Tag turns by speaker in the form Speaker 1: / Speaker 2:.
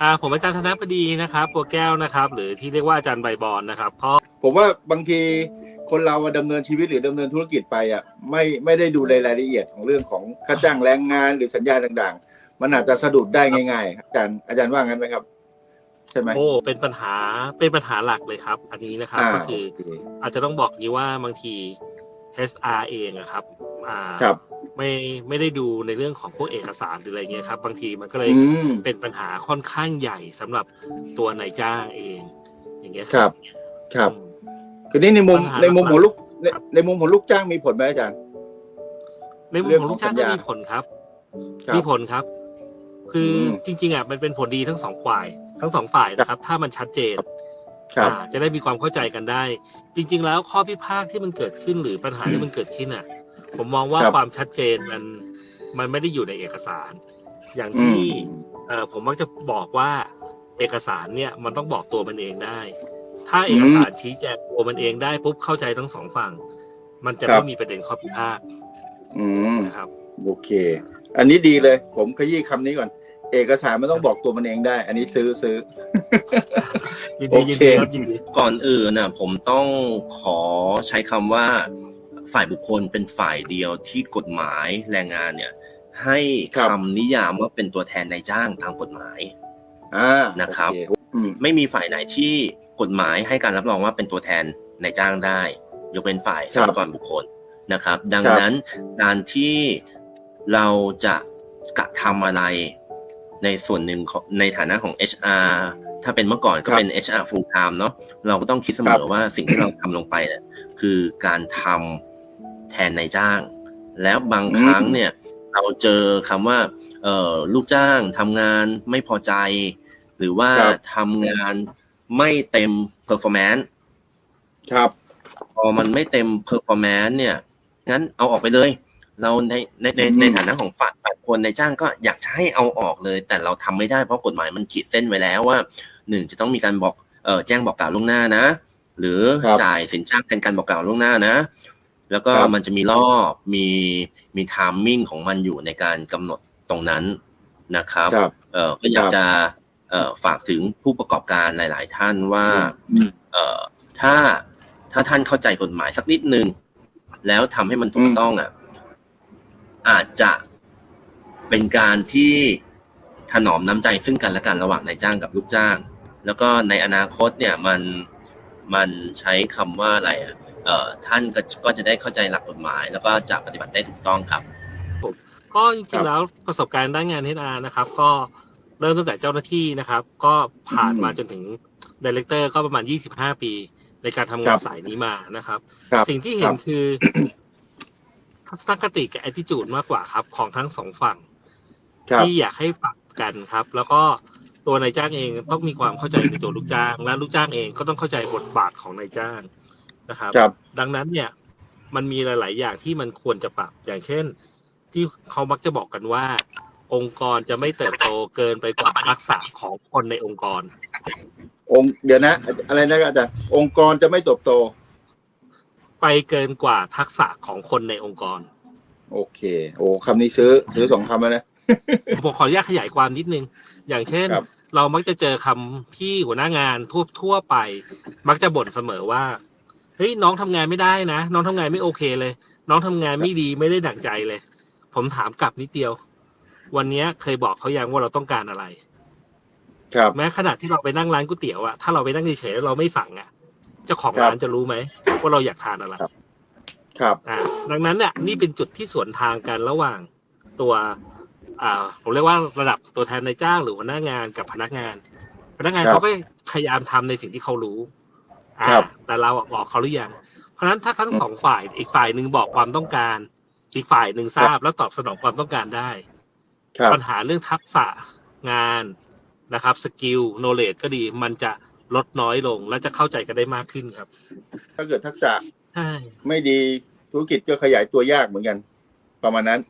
Speaker 1: อ่าผมอาจารย์ธนบดีนะครับปัวแก้วนะครับ หรือที่เรียกว่าอาจารย์ใบบอลนะครับก็
Speaker 2: ผมว่าบางทีคนเราดำเนินชีวิตหรือดำเนินธุรกิจไปอะไม่ไม่ได้ดูในรายละเอียดของเรื่องของค่าจ้างแรงงานหรือสัญญาต่างๆ มันอาจจะสะดุดได้ง่ายๆครับอาจารย์อาจารย์ว่างั้นไหมครับ ใช่ไหม
Speaker 1: โอ้เป็นปัญหาเป็นปัญหาหลักเลยครับ อันนี้นะครับ
Speaker 2: อ่า
Speaker 1: ก็คือ
Speaker 2: โอเค
Speaker 1: อาจจะต้องบอกนี้ว่าบางที SR เองอะครับอ่า
Speaker 2: ครับ
Speaker 1: ไม่ไม่ได้ดูในเรื่องของพวกเอกสารหรืออะไรเงี้ยครับบางทีมันก็เลย
Speaker 2: อืม
Speaker 1: เป็นปัญหาค่อนข้างใหญ่สำหรับตัวนายจ้างเอง อย่างเงี้ย
Speaker 2: ครับ ครับ
Speaker 1: อืม
Speaker 2: ทีนี้ในมุม
Speaker 1: ปัญหา
Speaker 2: ในมุมของลูกใน
Speaker 1: ครับ
Speaker 2: ในมุมของลูกจ้างมีผลไหมอาจารย์
Speaker 1: ในมุม
Speaker 2: เรื่อง
Speaker 1: ของ
Speaker 2: ของ
Speaker 1: ลูกจ้าง
Speaker 2: สัญ
Speaker 1: ก็
Speaker 2: ญา
Speaker 1: มีผลครับ
Speaker 2: ครับ
Speaker 1: มีผลครับ คืออ
Speaker 2: ม
Speaker 1: จริง ๆอะมันเป็นผลดีทั้งสองฝ่าย ทั้งสองฝ่ายนะครับ ถ้ามันชัดเจน
Speaker 2: ครับ
Speaker 1: อ่าจะได้มีความเข้าใจกันได้ จริง ๆ แล้วข้อพิพาทที่มันเกิดขึ้นหรือปัญหาที่มันเกิดขึ้นอะ ผมมองว่า
Speaker 2: ครับ
Speaker 1: ความชัดเจนมันมันไม่ได้อยู่ในเอกสาร อย่าง
Speaker 2: อื
Speaker 1: ที่
Speaker 2: ม
Speaker 1: เอ่อผมมักจะบอกว่าเอกสารเนี่ยมันต้องบอกตัวมันเองได้ ถ้าเอกสารชี้แจงตัวมันเองได้ปุ๊บเข้าใจทั้งสองฝั่ง มันจะ
Speaker 2: ครั
Speaker 1: ไม่
Speaker 2: บ
Speaker 1: มีประเด็นข้อพิพาท
Speaker 2: อืม
Speaker 1: นะครับ
Speaker 2: โอเค อันนี้ดีเลย ผมขยี้คำนี้ก่อน เอกสารมันต้องบอกตัวมันเองได้ อันนี้ซื้อซื้อ
Speaker 1: ยิน
Speaker 2: โอ
Speaker 1: ดี
Speaker 2: เค
Speaker 1: ยินดีครับยินดี
Speaker 3: ก่อนอื่นน่ะผมต้องขอใช้คำว่า ฝ่ายบุคคลเป็นฝ่ายเดียวที่กฎหมายแรงงานเนี่ย ให้
Speaker 2: ครับ
Speaker 3: คำนิยามว่าเป็นตัวแทนนายจ้างตามกฎหมาย
Speaker 2: อ่า
Speaker 3: นะครับ
Speaker 2: โอเอืม
Speaker 3: ไม่มีฝ่ายไหนที่กฎหมายให้การรับรองว่าเป็นตัวแทนนายจ้างได้ ยกเป็นฝ่ายท
Speaker 2: ครั
Speaker 3: รับพกรบุคคลนะครับ ดัง
Speaker 2: ครับ
Speaker 3: นั้นการที่เราจะกระทำอะไรในส่วนหนึ่งของในฐานะของ HR ถ้าเป็นเมื่อก่อนก็เป็น HR full time เนาะเราก็ต้องคิดเสมอว่าสิ่งที่เราทำลงไปเนี่ยคือการทำ แทนนายจ้าง แล้วบางครั้งเนี่ยเราเจอคำว่าเอ่อลูกจ้างทำงานไม่พอใจ หรือว่า
Speaker 2: ครับ
Speaker 3: ทำงานไม่เต็ม performance
Speaker 2: ครับ
Speaker 3: พอมันไม่เต็ม performance เนี่ยงั้นเอาออกไปเลย เราในในใน
Speaker 2: อืม
Speaker 3: ในฐานะของฝ่ายฝ่ายคนในจ้างก็อยากจะให้เอาออกเลย แต่เราทำไม่ได้เพราะกฎหมายมันขีดเส้นไว้แล้วว่าหนึ่งจะต้องมีการบอกเออแจ้งบอกกล่าวล่วงหน้านะ หรือ
Speaker 2: ครับ
Speaker 3: จ่ายสินจ้างแทนการบอกกล่าวล่วงหน้านะ แล้วก็
Speaker 2: ครับ
Speaker 3: มันจะมีรอบมีมีไทามมิ่งของมันอยู่ในการกำหนดตรงนั้นนะครับ
Speaker 2: ครับ
Speaker 3: เออก็อยาก
Speaker 2: ครับ
Speaker 3: จะเอ่อฝากถึงผู้ประกอบการหลาย ๆ ท่านว่า
Speaker 2: อืม
Speaker 3: เอ่อถ้าถ้าท่านเข้าใจกฎหมายสักนิดนึง แล้วทำให้มันถู
Speaker 2: อื
Speaker 3: ก
Speaker 2: ม
Speaker 3: ต้องอะอาจจะเป็นการที่ถนอมน้ำใจซึ่งกันและกันระหว่างนายจ้างกับลูกจ้าง แล้วก็ในอนาคตเนี่ยมันมันใช้คำว่าอะไรอะเอ่อ ท่านก็ก็จะได้เข้าใจหลักกฎหมาย แล้วก็จะปฏิบัติได้ถูกต้องครับ
Speaker 1: ก็จ
Speaker 2: ครั
Speaker 1: ริง
Speaker 2: บ
Speaker 1: ๆแล้วประสบการณ์ด้านงานเานะครับ ก็เริ่มตั้งแต่เจ้าหน้าที่นะครับ ก็ผ่านมา
Speaker 2: อืม
Speaker 1: จนถึงดีเลกเตอร์ก็ประมาณ 25 ปี ในการทำ
Speaker 2: ค
Speaker 1: งา
Speaker 2: รั
Speaker 1: น
Speaker 2: บ
Speaker 1: สายนี้มานะครับ
Speaker 2: ครับ
Speaker 1: สิ่งที่เห็
Speaker 2: คนรับ
Speaker 1: คือทัศนคติกับ attitude มากกว่าครับ ของทั้งสองฝั่ง
Speaker 2: ครับ
Speaker 1: ที่อยากให้ฝักกันครับ แล้วก็ตัวนายจ้างเองต้องมีความเข้าใจในตัวลูกจ้าง และลูกจ้างเองก็ต้องเข้าใจบทบาทของนายจ้าง นะครับ
Speaker 2: ครับ
Speaker 1: ดังนั้นเนี่ยมันมีหลาย ๆ อย่างที่มันควรจะปรับ อย่างเช่น ที่เขามักจะบอกกันว่า องค์กรจะไม่เติบโตเกินไปกว่าทักษะของคนในองค์กร
Speaker 2: องค์เดี๋ยวนะ อะไรนะอาจารย์องค์กรจะไม่เติบโต
Speaker 1: ไปเกินกว่าทักษะของคนในองค์กร
Speaker 2: โอเค โอ้คำนี้ซื้อซื้อสองคำแล้วนะ
Speaker 1: ผมขออนุญาตขยายความนิดนึง อย่างเช่น
Speaker 2: ครับ
Speaker 1: เรามักจะเจอคำที่หัวหน้างานทั่วทั่วไป มักจะบ่นเสมอว่า เฮ้ยน้องทำงานไม่ได้นะ น้องทำงานไม่โอเคเลย น้องทำงานไม่ดีไม่ได้ดั่งใจเลย ผมถามกลับนิดเดียว วันเนี้ยเคยบอกเขายังว่าเราต้องการอะไร
Speaker 2: ครับ
Speaker 1: แม้ขนาดที่เราไปนั่งร้านก๋วยเตี๋ยวอะถ้าเราไปนั่งเฉยๆแล้วเราไม่สั่งอะเจ้าของ
Speaker 2: ครับ
Speaker 1: ร้านจะรู้ไหมว่าเราอยากทานอะไร
Speaker 2: ครับครับ
Speaker 1: อ่าดังนั้นเนี่ยนี่เป็นจุดที่สวนทางกันระหว่างตัวอ่าผมเรียกว่าระดับตัวแทนนายจ้างหรือหัวหน้างานกับพนักงาน พนักงาน
Speaker 2: ครับ
Speaker 1: เขาก็พยายามทำในสิ่งที่เขารู้ อ่า
Speaker 2: ครับ
Speaker 1: แต่เราอะบอกเขาหรือยังเพราะฉะนั้นถ้าทั้งสองฝ่ายอีกฝ่ายหนึ่งบอกความต้องการ อีกฝ่ายหนึ่งทราบแล้วตอบสนองความต้องการได้
Speaker 2: ครับ
Speaker 1: ปัญหาเรื่องทักษะงานนะครับสกิลโนเล e ก็ดี มันจะลดน้อยลงและจะเข้าใจกันได้มากขึ้นครับ
Speaker 2: ถ้าเกิดทักษะ
Speaker 1: ใช่
Speaker 2: ไม่ดีธุรกิจก็ขยายตัวยากเหมือนกัน ประมาณนั้น